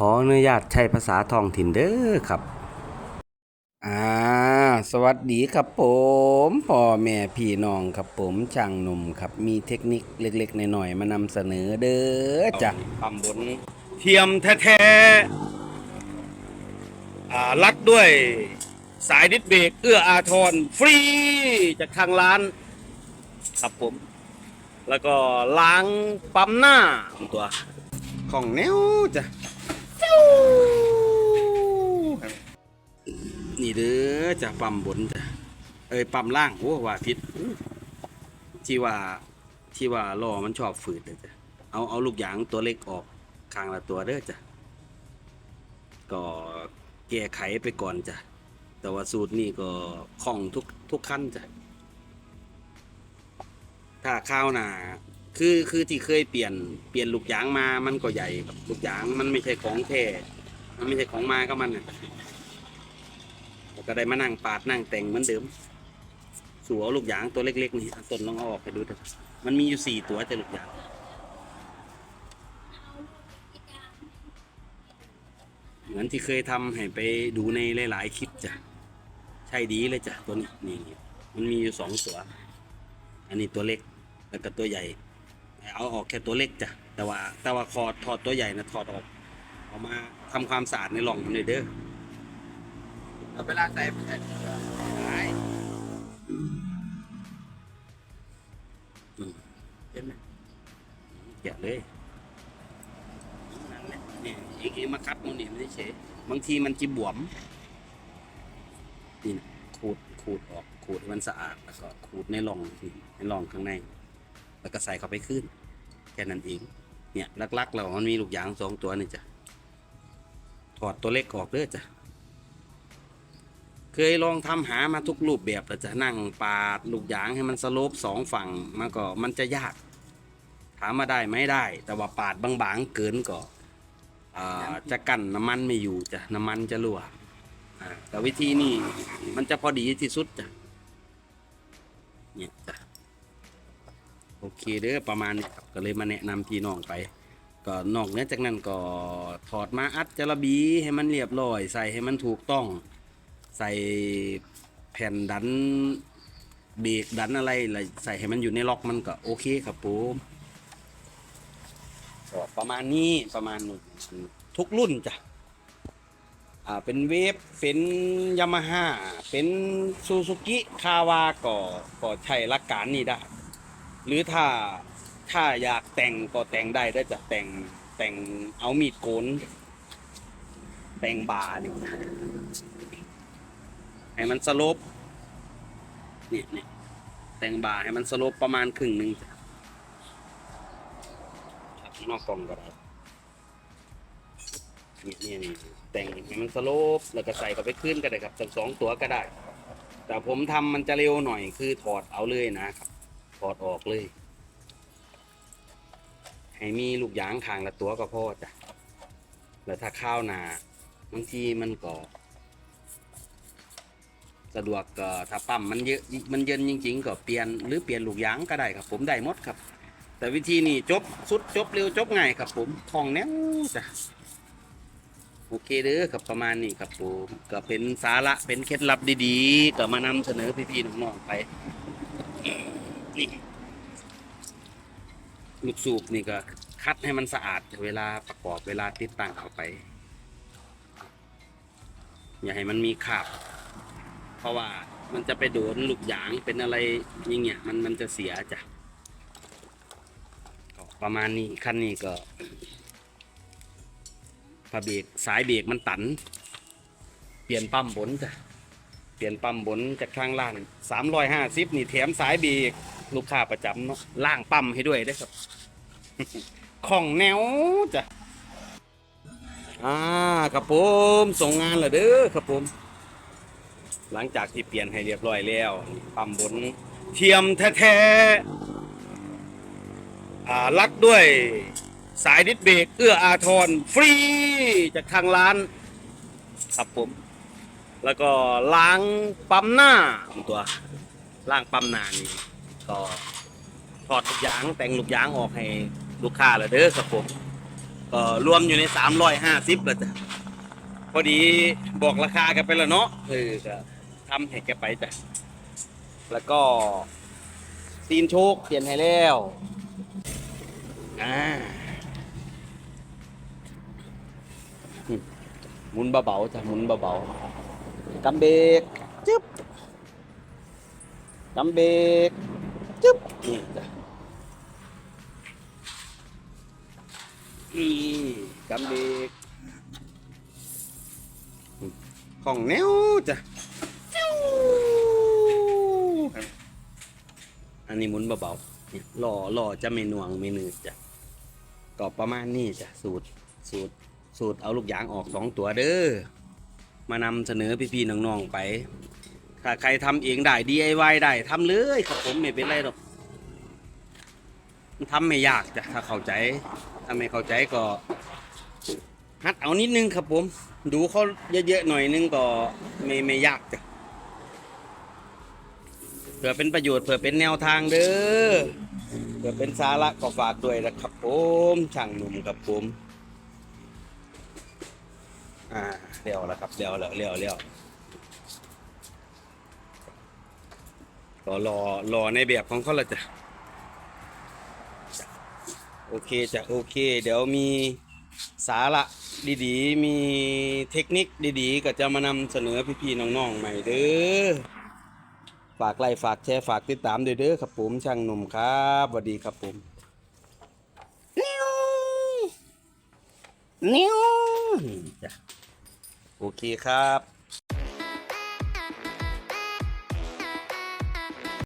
ขออนุญาตใช้ภาษาท้องถิ่นเด้อครับ อ่า สวัสดีครับผมพ่อแม่พี่น้องครับผมช่างหนุ่มครับ มีเทคนิคเล็กๆน้อยๆมานำเสนอเด้อจ้ะตำบลเทียมแท้ๆอ่าลัดด้วยสายดิสเบรกเอื้ออาทรฟรีจากทางร้าน ครับผม แล้วก็ล้างปั๊มหน้าตัวของแนวจ้ะ นี่เด้อจะปั๊มบนจ้ะเอ้ยปั๊มล่างโอ้ว่าผิดที่ว่าที่ว่าล้อมันชอบฝืดเลยจ้ะเอาเอาลูกยางตัวเล็กออกข้างละตัวเด้อจ้ะก็แก้ไขไปก่อนจ้ะแต่ว่าสูตรนี่ก็คล่องทุกทุกขั้นจ้ะถ้าข้าวหนา คือคือที่เคยเปลี่ยนเปลี่ยนลูกยางมามันก็ใหญ่ครับลูกยางมันไม่ใช่ของแท้มันไม่ใช่ของมาก็มันน่ะแล้วก็ได้มานั่งปาดนั่งแต่งเหมือนเดิมสู่เอาลูกยางตัวเล็กๆนี่ต้นลองเอาออกไปดูเถอะมันมีอยู่สี่ตัวแต่ลูกยางเหมือนที่เคยทำให้ไปดูในหลาย ๆ คลิปจ้ะใช่ดีเลยจ้ะตัวนี้นี่มันมีอยู่สองตัว อันนี้ตัวเล็กแล้วก็ตัวใหญ่ เอาออกแค่ตัวเล็กจ้ะแต่ว่าแต่ว่าคอถอดตัวใหญ่นะถอดออกเอามาทำความสะอาดในหล่องมันเลยเด้อเอาเวลาใส่ไปใส่เห็นไหมแกะเลยนั่นแหละนี่อีกอีกมาคัดมันนี่ไม่ได้เฉยบางทีมันจีบวมนี่ขูดขูดออกขูดให้มันสะอาดแล้วก็ขูดในหล่องทีในหล่องข้างใน แล้วก็ใส่เข้าไปขึ้น แค่นั้นเอง เนี่ยลักๆเรามันมีลูกยางสองตัวนี่จ้ะ ถอดตัวเล็กออกเด้อจ้ะ เคยลองทำหามาทุกรูปแบบแล้วจะนั่งปาดลูกยางให้มันสโลปสองฝั่งมันก็มันจะยาก ถามมาได้ไหมได้ แต่ว่าปาดบางๆเกินก็อ่าจะกั้นน้ำมันไม่อยู่จ้ะน้ำมันจะรั่วอ่าแต่วิธีนี้มันจะพอดีที่สุดจ้ะเนี่ยจ้ะโอ เคเด้อประมาณนี้ครับก็เลยมาแนะนำพี่น้องไป ก็นอกเหนือจากนั้นก็ถอดมาอัดจระบีให้มันเรียบร้อย ใส่ให้มันถูกต้อง ใส่แผ่นดันเบรกดันอะไรอะไรใส่ให้มันอยู่ในล็อกมันก็โอเคครับผมก็ประมาณนี้ประมาณนี้ทุกรุ่นจ้ะอ่าเป็นเวฟเป็นยามาฮ่าเป็นซูซูกิคาวาก็ก็ใช้หลักการนี้ได้ หรือถ้าถ้าอยากแต่งก็แต่งได้ได้จะแต่งแต่งเอามีดโกนแต่งบาร์นี่ให้มันสโลปนี่ยเนี่ยแต่งบาร์ให้มันสโลปประมาณครึ่งหนึ่งนอกกล่องก็ได้นี่นี่นี่แต่งให้มันสโลปแล้วก็ใส่เข้าไปขึ้นก็ได้ครับทั้งสองตัวก็ได้ แต่ผมทำมันจะเร็วหน่อยคือถอดเอาเลยนะครับ ถอดออกเลย ให้มีลูกยางคางละตัวก็พอจ้ะแล้วถ้าข้าวนาบางทีมันก็สะดวกก็ถ้าปั๊มมันเยอะมันเย็นจริง ๆ ก็เปลี่ยนหรือเปลี่ยนลูกยางก็ได้ครับ ผมได้หมดครับ แต่วิธีนี้จบสุดจบเร็วจบง่ายครับ ผมคล่องแนวจ้ะโอเคเด้อครับประมาณนี้ครับผมก็เป็นสาระเป็นเคล็ดลับดีๆ ก็มานำเสนอพี่ๆน้องๆไป นี่ลูกสูบนี่ก็คัดให้มันสะอาดเวลาประกอบเวลาติดตั้งเอาไป อย่าให้มันมีคราบเพราะว่ามันจะไปโดนลูกยางเป็นอะไรอย่างเงี้ยมันมันจะเสียจ้ะก็ประมาณนี้คันนี้ก็พาเบรกสายเบรกมันตัน เปลี่ยนปั๊มบนจ้ะเปลี่ยนปั๊มบนจากทางล่างสามร้อยห้าสิบนี่แถมสายเบรก ลูกค้าประจำเนาะล่างปั๊มให้ด้วยได้ครับ ของแนวจ้ะอ่าครับผมส่งงานแล้วเด้อครับผม หลังจากที่เปลี่ยนให้เรียบร้อยแล้วปั๊มบนเทียมแท้ๆอ่าลัดด้วยสายดิสเบรกเอื้ออาทรฟรีจากทางร้าน ครับผม แล้วก็ล้างปั๊มหน้าตัวล้างปั๊มหน้านี่ ก็ถอดลูกยางแต่งลูกยางออกให้ลูกค้าแล้วเด้อครับผมก็รวมอยู่ในสามร้อยห้าสิบล้วจ้ะพอดีบอกราคากันไปแล้วเนาะเออก็ทำให้แกไปจ้ะแล้วก็ซีนโชคเปลี่ยนให้แล้วอ่าหมุนเบาๆจ้ะหมุนเบาๆกำเบรกจึ๊บกำเบรก จึ๊บนี่จ้ะนี่กำเบรกของแนวจ้ะจิ้วอันนี้หมุนเบาๆเนี่ยหล่อหล่อจะไม่หน่วงไม่หนืดจ้ะก็ประมาณนี้จ้ะสูตรสูตรสูตรเอาลูกยางออกสองตัวเด้อมานำเสนอพี่ๆน้องๆไป ถ้าใครทำเองได้ DIY ได้ทำเลยครับผมไม่เป็นไรหรอกมันทำไม่ยากจ้ะถ้าเข้าใจถ้าไม่เข้าใจก็หัดเอานิดนึงครับผม ดูเขาเยอะๆหน่อยนึงก็ไม่ไม่ยากจ้ะเพื่อเป็นประโยชน์เพื่อเป็นแนวทางเด้อเพื่อเป็นสาระก็ฝากด้วยนะครับผมช่างหนุ่มครับผมอ่าเลี้ยวแล้วครับเลี้ยวแล้วเลี้ยวเลี้ยว ก็รอรอในแบบของเขาละจ้ะโอเคจ้ะโอเค เดี๋ยวมีสาระดีๆ มีเทคนิคดีๆ ก็จะมานำเสนอพี่ๆน้องๆใหม่เด้อฝากไลค์ฝากแชร์ฝากติดตามด้วยเด้อครับผมช่างหนุ่มครับสวัสดีครับผมนิ้วนิ้วจ้ะโอเคครับ